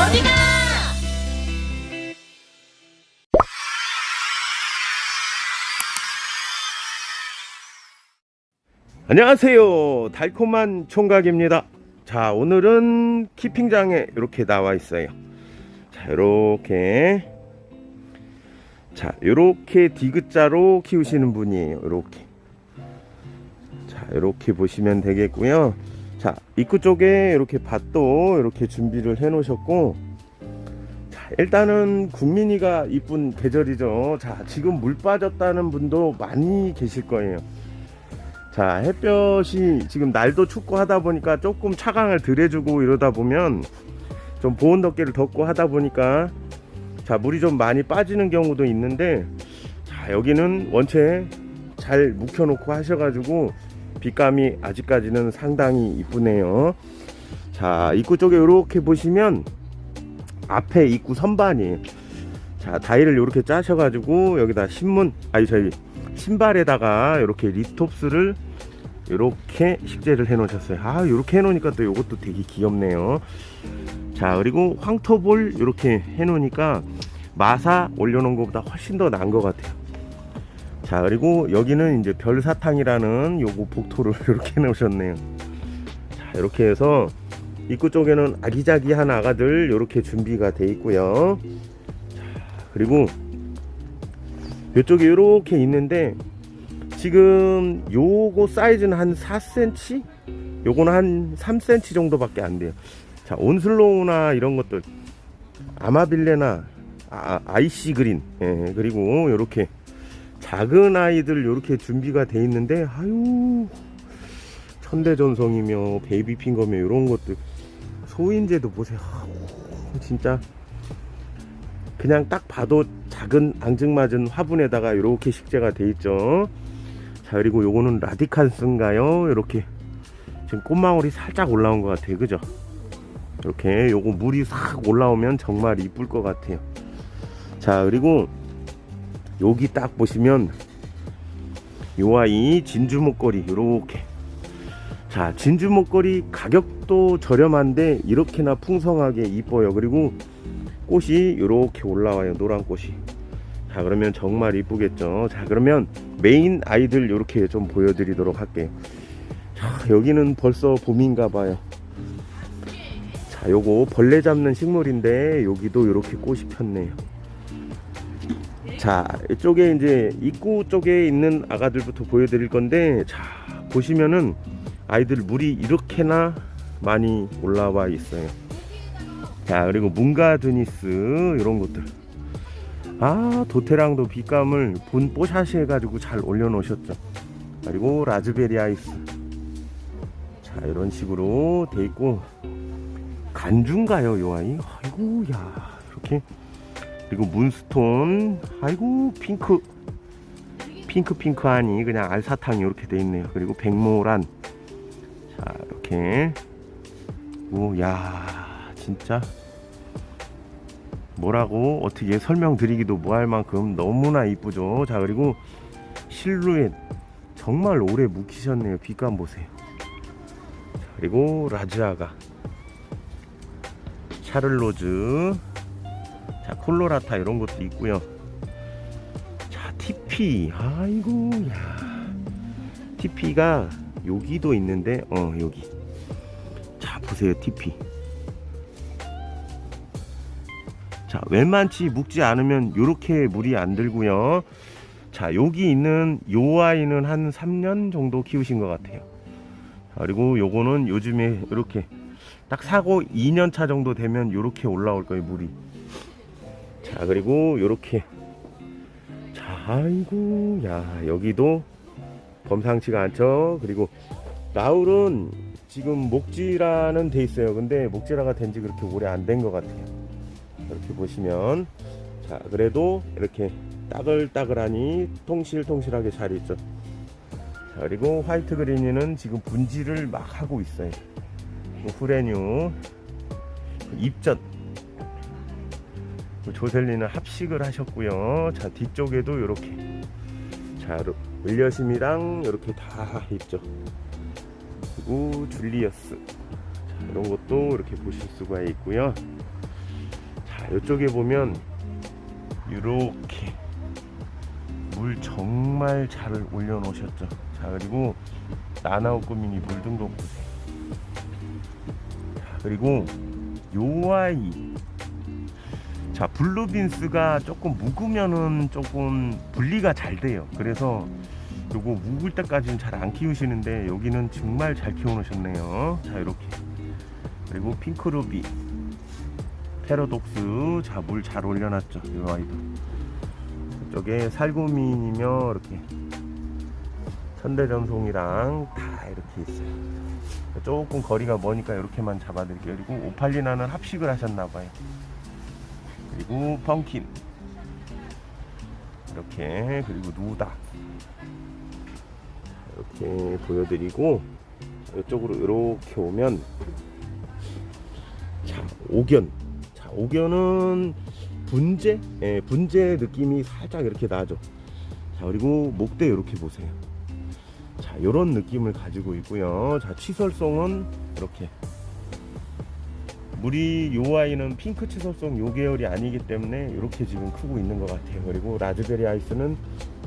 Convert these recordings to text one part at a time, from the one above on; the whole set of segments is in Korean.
어디가? 안녕하세요. 달콤한 총각입니다. 자, 오늘은 키핑장에 이렇게 나와 있어요. 자, 이렇게. 자, 이렇게 디귿자로 키우시는 분이에요. 이렇게. 자, 이렇게 보시면 되겠고요. 자, 입구 쪽에 이렇게 밭도 이렇게 준비를 해 놓으셨고, 자, 일단은 국민이가 이쁜 계절이죠. 자, 지금 물 빠졌다는 분도 많이 계실 거예요. 자 햇볕이 지금 날도 춥고 하다 보니까 조금 차강을 덜 해주고 이러다 보면 좀 보온 덮개를 덮고 하다 보니까 자 물이 좀 많이 빠지는 경우도 있는데 자 여기는 원체 잘 묵혀 놓고 하셔가지고 빛감이 아직까지는 상당히 이쁘네요. 자 입구 쪽에 이렇게 보시면 앞에 입구 선반이 자 다이를 이렇게 짜셔가지고 여기다 신문 아니 저희 신발에다가 이렇게 리톱스를 이렇게 식재를 해 놓으셨어요. 아 이렇게 해 놓으니까 또 이것도 되게 귀엽네요. 자 그리고 황토볼 이렇게 해 놓으니까 마사 올려 놓은 것보다 훨씬 더 나은 것 같아요 자 그리고 여기는 이제 별사탕이라는 요거 복토를 이렇게 해 놓으셨네요. 자 이렇게 해서 입구 쪽에는 아기자기한 아가들 이렇게 준비가 돼 있고요. 자 그리고 이쪽에 이렇게 있는데 지금 요거 사이즈는 한 4cm 요거는 한 3cm 정도밖에 안 돼요. 자 온슬로우나 이런 것들 아마빌레나 아, 아이시 그린 예, 그리고 이렇게 작은 아이들 이렇게 준비가 돼 있는데 아유 천대전송이며 베이비핑거며 이런 것들 소인제도 보세요 진짜 그냥 딱 봐도 작은 앙증맞은 화분에다가 이렇게 식재가 돼 있죠. 자 그리고 요거는 라디칸스인가요? 이렇게 지금 꽃망울이 살짝 올라온 것 같아요. 그죠? 이렇게 요거 물이 싹 올라오면 정말 이쁠 것 같아요. 자 그리고 여기 딱 보시면 요 아이 진주 목걸이 요렇게. 자 진주 목걸이 가격도 저렴한데 이렇게나 풍성하게 이뻐요. 그리고 꽃이 이렇게 올라와요 노란 꽃이. 자 그러면 정말 이쁘겠죠? 자 그러면 메인 아이들 이렇게 좀 보여드리도록 할게요. 자 여기는 벌써 봄인가 봐요. 자 요거 벌레 잡는 식물인데 여기도 이렇게 꽃이 폈네요 자 이쪽에 이제 입구 쪽에 있는 아가들부터 보여드릴 건데 자 보시면은 아이들 물이 이렇게나 많이 올라와 있어요. 자 그리고 문가드니스 이런 것들. 아 도테랑도 빛감을 본 뽀샤시 해가지고 잘 올려놓으셨죠. 그리고 라즈베리 아이스. 자 이런 식으로 돼 있고 간주인가요 요 아이. 아이고 야 이렇게 그리고 문스톤 아이고 핑크. 핑크 핑크하니 그냥 알사탕이 이렇게 돼 있네요. 그리고 백모란. 자 이렇게. 오야 진짜. 뭐라고? 어떻게 설명드리기도 뭐할 만큼 너무나 이쁘죠? 자 그리고 실루엣. 정말 오래 묵히셨네요. 빛감 보세요. 자, 그리고 라즈아가. 샤를로즈 자 콜로라타 이런 것도 있고요. 자 TP 아이고 야. TP가 여기도 있는데 어 여기. 자 보세요 TP 자 웬만치 묵지 않으면 요렇게 물이 안 들고요. 자 여기 있는 요 아이는 한 3년 정도 키우신 것 같아요. 자, 그리고 요거는 요즘에 이렇게 딱 사고 2년 차 정도 되면 요렇게 올라올 거예요 물이 자 그리고 요렇게. 자 아이고 야 여기도 범상치가 않죠? 그리고 나울은 지금 목지라는 돼 있어요. 근데 목지라가 된 지 그렇게 오래 안 된 것 같아요. 이렇게 보시면. 자 그래도 이렇게 따글따글하니 통실통실하게 잘 있죠. 자 그리고 화이트 그린이는 지금 분지를 막 하고 있어요. 후레뉴. 입전 조셀리는 합식을 하셨고요. 자 뒤쪽에도 이렇게. 자 윌리엄이랑 이렇게 다 있죠. 그리고 줄리어스. 자, 이런 것도 이렇게 보실 수가 있고요. 이쪽에 보면 이렇게 물 정말 잘 올려놓으셨죠. 자 그리고 나나우꾸미니 물등도 보세요. 자, 그리고 요 아이 자 블루빈스가 조금 묵으면은 조금 분리가 잘 돼요. 그래서 요거 묵을 때까지는 잘 안 키우시는데 여기는 정말 잘 키워놓으셨네요. 자 이렇게 그리고 핑크루비 패러독스 자 물 잘 올려놨죠. 이 아이도 이쪽에 살구민이며 이렇게 천대전송이랑 다 이렇게 있어요. 조금 거리가 머니까 이렇게만 잡아드릴게요. 그리고 오팔리나는 합식을 하셨나봐요. 그리고 펑킨. 이렇게 그리고 누다. 이렇게 보여드리고 이쪽으로 이렇게 오면 자 옥견. 자 옥견은 분재? 예, 분재 느낌이 살짝 이렇게 나죠. 자 그리고 목대 이렇게 보세요. 자 이런 느낌을 가지고 있고요. 자 치설송은 이렇게 물이 요 아이는 핑크 치설송 요 계열이 아니기 때문에 이렇게 지금 크고 있는 것 같아요. 그리고 라즈베리 아이스는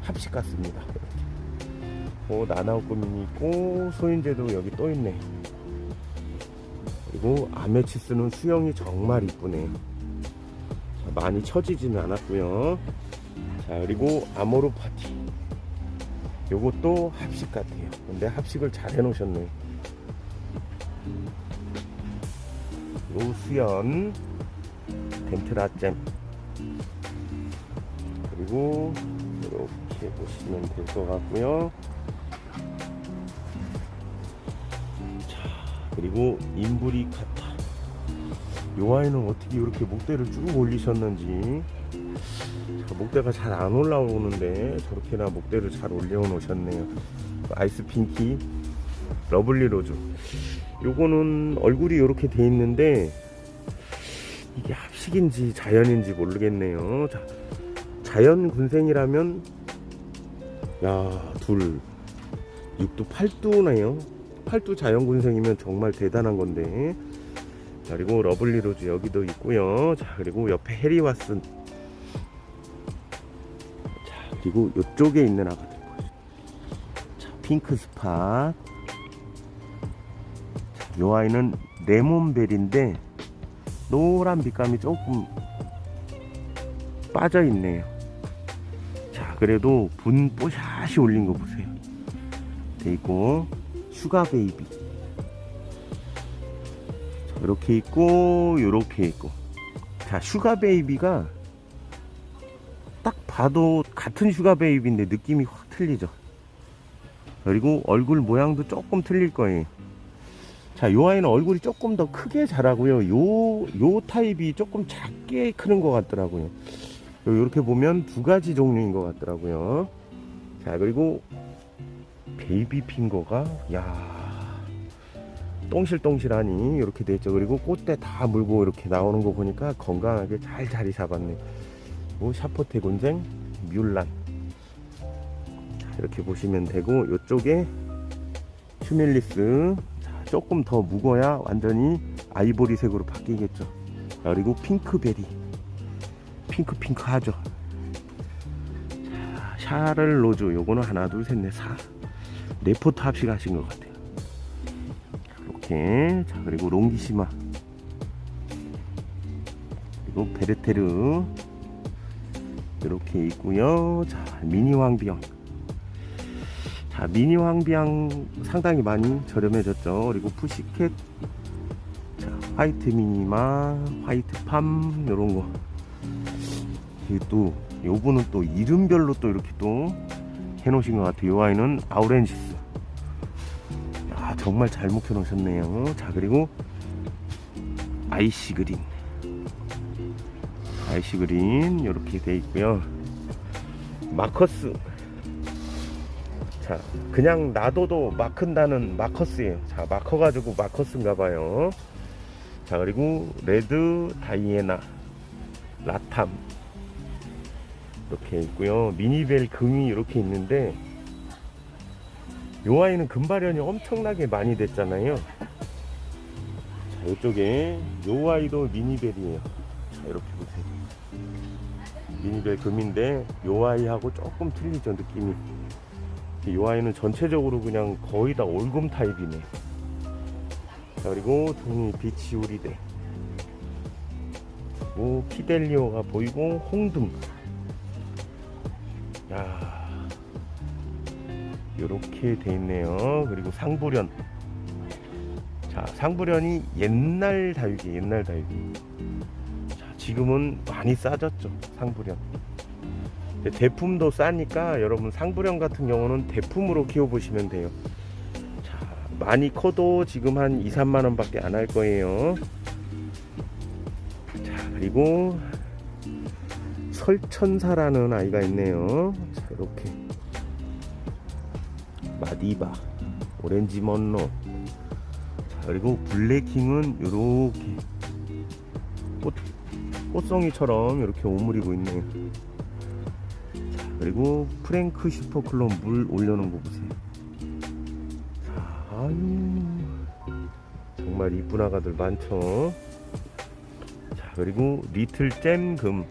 합식 같습니다. 어, 나나우꾸민이 있고 소인제도 여기 또 있네. 그리고 아메치스는 수영이 정말 이쁘네. 자, 많이 처지지는 않았고요. 자 그리고 아모르 파티. 요것도 합식 같아요. 근데 합식을 잘 해놓으셨네 로수연 덴트라잼. 그리고 이렇게 보시면 될 것 같고요. 자 그리고 인브리카타 요 아이는 어떻게 이렇게 목대를 쭉 올리셨는지. 자, 목대가 잘 안 올라오는데 저렇게나 목대를 잘 올려 놓으셨네요. 아이스 핑키 러블리 로즈 요거는 얼굴이 이렇게 돼 있는데 이게 합식인지 자연인지 모르겠네요. 자, 자연 군생이라면 야 둘. 6두 8두네요. 8두 자연 군생이면 정말 대단한 건데. 자, 그리고 러블리 로즈 여기도 있고요. 자 그리고 옆에 해리 왓슨. 자 그리고 이쪽에 있는 아가들. 자 핑크 스팟 요 아이는 레몬벨인데 노란 빛감이 조금 빠져 있네요. 자, 그래도 분 뽀샤시 올린 거 보세요. 돼 있고 슈가 베이비. 자, 이렇게 있고 이렇게 있고. 자, 슈가 베이비가 딱 봐도 같은 슈가 베이비인데 느낌이 확 틀리죠. 그리고 얼굴 모양도 조금 틀릴 거예요. 자, 요 아이는 얼굴이 조금 더 크게 자라고요. 요, 요 타입이 조금 작게 크는 것 같더라고요. 이렇게 보면 두 가지 종류인 것 같더라고요. 자, 그리고 베이비 핑거가, 야 똥실똥실하니 이렇게 돼 있죠. 그리고 꽃대 다 물고 이렇게 나오는 거 보니까 건강하게 잘 자리 잡았네. 뭐 샤포테 곤쟁, 뮬란. 자, 이렇게 보시면 되고, 요쪽에 휴밀리스. 조금 더 묵어야 완전히 아이보리색으로 바뀌겠죠. 그리고 핑크베리. 핑크핑크 하죠. 자, 샤를 로즈. 요거는 하나, 둘, 셋, 넷, 사. 네 포트 합식 하신 것 같아요. 이렇게. 자, 그리고 롱기시마. 그리고 베르테르. 이렇게 있고요. 자, 미니 황비형. 자, 미니 황비양 상당히 많이 저렴해졌죠. 그리고 푸시켓, 자, 화이트 미니마, 화이트 팜, 요런 거. 그리고 또, 요거는 또 이름별로 또 이렇게 또 해놓으신 것 같아요. 요 아이는 아우렌지스. 야, 정말 잘 묵혀놓으셨네요. 자, 그리고 아이시 그린. 아이시 그린, 이렇게 돼 있고요. 마커스. 자, 그냥 놔둬도 마큰다는 마커스예요. 자, 마커 가지고 마커스인가 봐요. 자, 그리고 레드 다이애나 라탐 이렇게 있고요. 미니벨 금이 이렇게 있는데 요 아이는 금발현이 엄청나게 많이 됐잖아요. 자, 이쪽에 요 아이도 미니벨이에요. 자, 이렇게 보세요. 미니벨 금인데 요 아이하고 조금 틀리죠 느낌이. 요 아이는 전체적으로 그냥 거의 다 올금 타입이네. 자, 그리고 동이 비치 우리대. 그리고 피델리오가 보이고 홍등. 야, 요렇게 돼 있네요. 그리고 상부련. 자, 상부련이 옛날 다육이, 옛날 다육이. 자, 지금은 많이 싸졌죠, 상부련. 대품도 싸니까 여러분 상부련 같은 경우는 대품으로 키워보시면 돼요. 자, 많이 커도 지금 한 2, 3만 원 밖에 안 할 거예요. 자, 그리고 설천사라는 아이가 있네요. 자, 이렇게 마디바, 오렌지 먼로, 자, 그리고 블랙킹은 이렇게 꽃 꽃송이처럼 이렇게 오므리고 있네요. 자, 그리고 프랭크 슈퍼클럽 물 올려놓은 거 보세요. 자, 아유 정말 이쁜 아가들 많죠. 자, 그리고 리틀 잼금.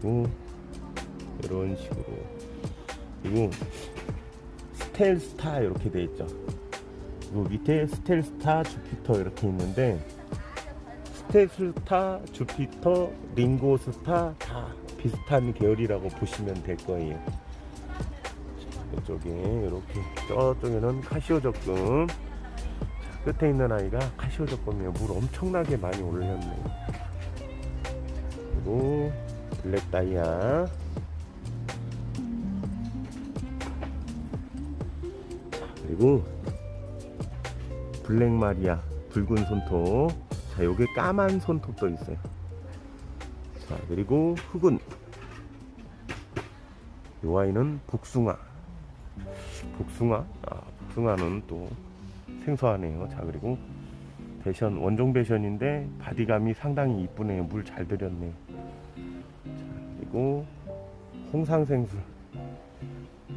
그리고 이런 식으로 그리고 스텔스타 이렇게 돼 있죠. 그리고 밑에 스텔스타 주피터 이렇게 있는데 스텔스타 주피터 링고스타 다 비슷한 계열이라고 보시면 될 거예요. 자, 이쪽에 이렇게 저쪽에는 카시오 적금 자, 끝에 있는 아이가 카시오 적금이에요. 물 엄청나게 많이 올렸네요. 그리고 블랙 다이아 그리고 블랙 마리아 붉은 손톱 자 요게 까만 손톱도 있어요 자 그리고 흑은. 요 아이는 복숭아. 복숭아? 아 복숭아는 또 생소하네요. 자 그리고 배션 원종 배션인데 바디감이 상당히 이쁘네요. 물 잘 들였네요 그리고 홍상생술.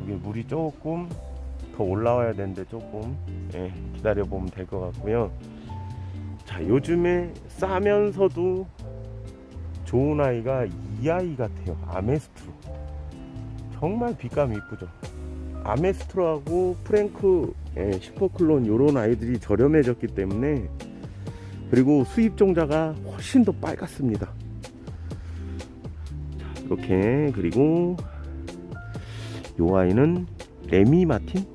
이게 물이 조금 더 올라와야 되는데 조금 예, 기다려 보면 될 것 같고요. 자 요즘에 싸면서도 좋은 아이가 이 아이 같아요. 아메스트로 정말 빛감이 이쁘죠. 아메스트로하고 프랭크 예, 슈퍼클론 요런 아이들이 저렴해졌기 때문에 그리고 수입 종자가 훨씬 더 빨갛습니다. 자, 이렇게 그리고 요 아이는 레미 마틴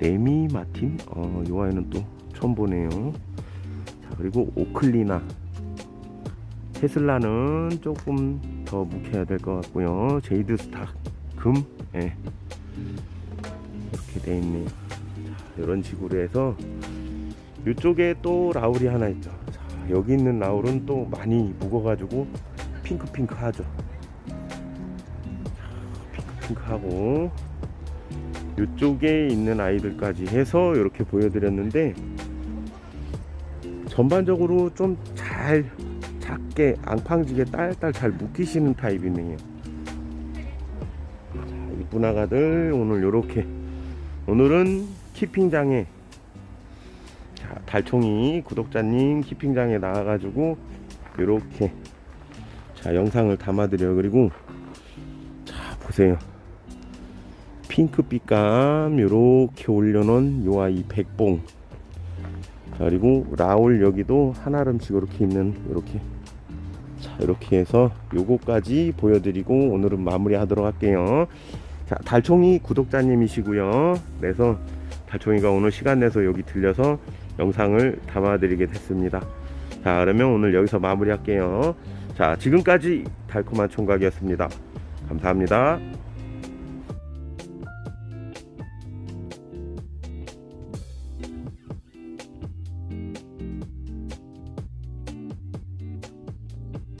레미 마틴 어, 요 아이는 또 처음 보네요 자 그리고 오클리나 테슬라는 조금 더 묵혀야 될 것 같고요. 제이드 스타 금. 예. 이렇게 돼 있네요. 자, 이런 식으로 해서 이쪽에 또 라울이 하나 있죠. 자, 여기 있는 라울은 또 많이 묵어가지고 핑크핑크 하죠. 핑크핑크하고 이쪽에 있는 아이들까지 해서 이렇게 보여드렸는데 전반적으로 좀잘 작게 앙팡지게 딸딸 잘 묶이시는 타입이네요. 자, 이쁜 아가들 오늘 이렇게 오늘은 키핑장에 자, 달총이 구독자님 키핑장에 나와가지고 이렇게 자 영상을 담아드려요. 그리고 자 보세요. 핑크빛감 요렇게 올려놓은 요 아 이 백봉. 자, 그리고 라울 여기도 한아름씩 이렇게 있는 이렇게. 자 이렇게 해서 요거까지 보여드리고 오늘은 마무리 하도록 할게요. 자 달총이 구독자님이시고요. 그래서 달총이가 오늘 시간 내서 여기 들려서 영상을 담아 드리게 됐습니다. 자 그러면 오늘 여기서 마무리 할게요. 자 지금까지 달콤한 총각이었습니다. 감사합니다